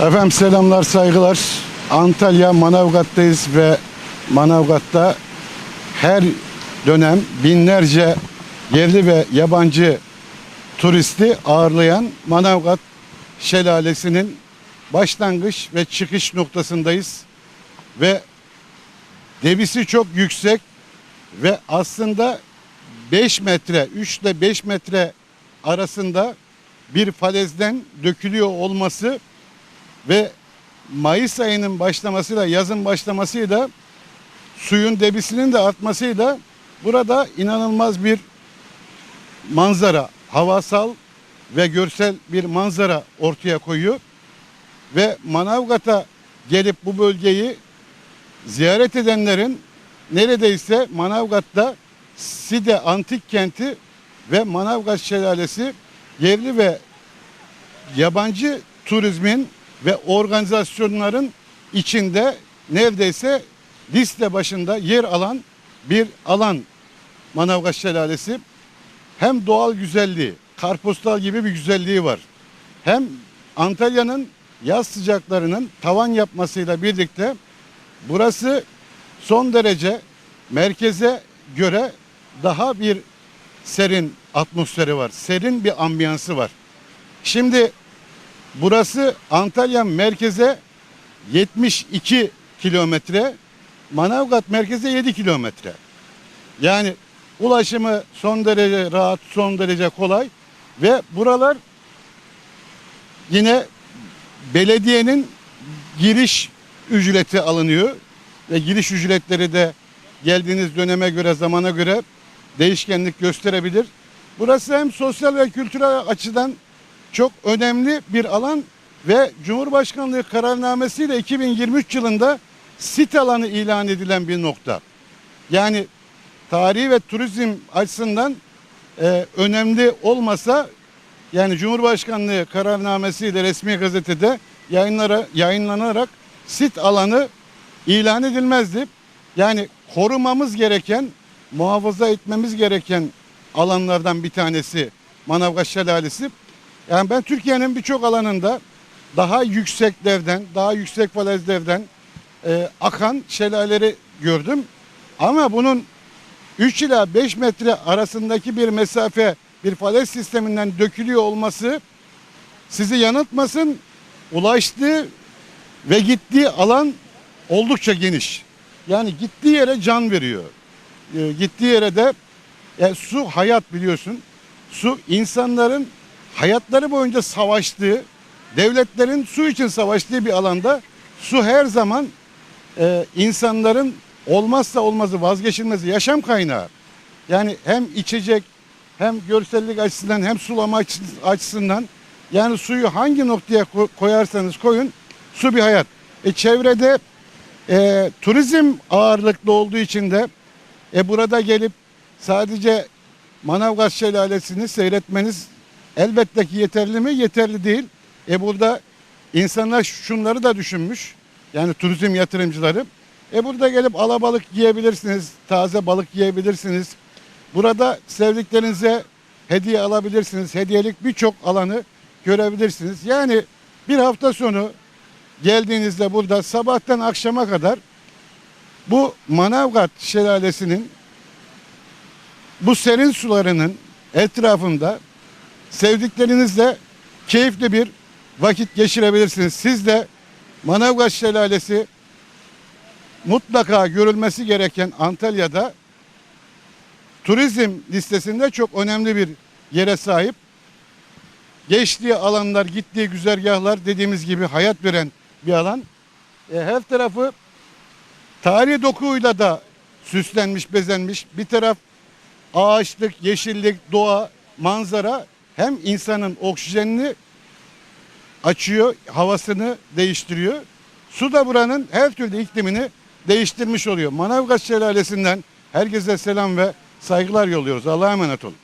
Efendim selamlar saygılar. Antalya Manavgat'tayız ve Manavgat'ta her dönem binlerce yerli ve yabancı turisti ağırlayan Manavgat Şelalesi'nin başlangıç ve çıkış noktasındayız. Ve debisi çok yüksek ve aslında 5 metre 3 ile 5 metre arasında bir falezden dökülüyor olması ve Mayıs ayının başlamasıyla yazın başlamasıyla suyun debisinin de artmasıyla burada inanılmaz bir manzara, havasal ve görsel bir manzara ortaya koyuyor. Ve Manavgat'a gelip bu bölgeyi ziyaret edenlerin neredeyse Manavgat'ta Side Antik Kenti ve Manavgat Şelalesi yerli ve yabancı turizmin ve organizasyonların içinde neredeyse liste başında yer alan bir alan Manavgat Şelalesi. Hem doğal güzelliği, karpostal gibi bir güzelliği var. Hem Antalya'nın yaz sıcaklarının tavan yapmasıyla birlikte burası son derece merkeze göre daha bir serin atmosferi var. Serin bir ambiyansı var. Şimdi burası Antalya merkeze 72 kilometre, Manavgat merkeze 7 kilometre. Yani ulaşımı son derece rahat, son derece kolay ve buralar yine belediyenin giriş ücreti alınıyor ve giriş ücretleri de geldiğiniz döneme göre, zamana göre değişkenlik gösterebilir. Burası hem sosyal ve kültürel açıdan çok önemli bir alan ve Cumhurbaşkanlığı kararnamesiyle 2023 yılında sit alanı ilan edilen bir nokta. Yani tarihi ve turizm açısından e, önemli olmasa yani Cumhurbaşkanlığı kararnamesiyle resmi gazetede yayınlara, yayınlanarak sit alanı ilan edilmezdi. Yani korumamız gereken, muhafaza etmemiz gereken alanlardan bir tanesi Manavgat Şelalesi. Yani ben Türkiye'nin birçok alanında daha yükseklerden, daha yüksek falezlerden e, akan şelaleleri gördüm. Ama bunun 3 ila 5 metre arasındaki bir mesafe bir falez sisteminden dökülüyor olması sizi yanıltmasın. Ulaştığı ve gittiği alan oldukça geniş. Yani gittiği yere can veriyor. E, gittiği yere de e, su hayat biliyorsun. Su insanların hayatları boyunca savaştığı, devletlerin su için savaştığı bir alanda su her zaman e, insanların olmazsa olmazı vazgeçilmezi yaşam kaynağı. Yani hem içecek hem görsellik açısından hem sulama açı- açısından yani suyu hangi noktaya ko- koyarsanız koyun su bir hayat. E, çevrede e, turizm ağırlıklı olduğu için de e, burada gelip sadece Manavgat Şelalesi'ni seyretmeniz elbette ki yeterli mi? Yeterli değil. E burada insanlar şunları da düşünmüş. Yani turizm yatırımcıları. E burada gelip alabalık yiyebilirsiniz. Taze balık yiyebilirsiniz. Burada sevdiklerinize hediye alabilirsiniz. Hediyelik birçok alanı görebilirsiniz. Yani bir hafta sonu geldiğinizde burada sabahtan akşama kadar bu Manavgat Şelalesi'nin bu serin sularının etrafında sevdiklerinizle keyifli bir vakit geçirebilirsiniz. Siz de Manavgat Şelalesi mutlaka görülmesi gereken Antalya'da turizm listesinde çok önemli bir yere sahip. Geçtiği alanlar, gittiği güzergahlar dediğimiz gibi hayat veren bir alan. E, her tarafı tarihi dokuyla da süslenmiş, bezenmiş. Bir taraf ağaçlık, yeşillik, doğa, manzara hem insanın oksijenini açıyor, havasını değiştiriyor. Su da buranın her türlü iklimini değiştirmiş oluyor. Manavgat Şelalesi'nden herkese selam ve saygılar yolluyoruz. Allah'a emanet olun.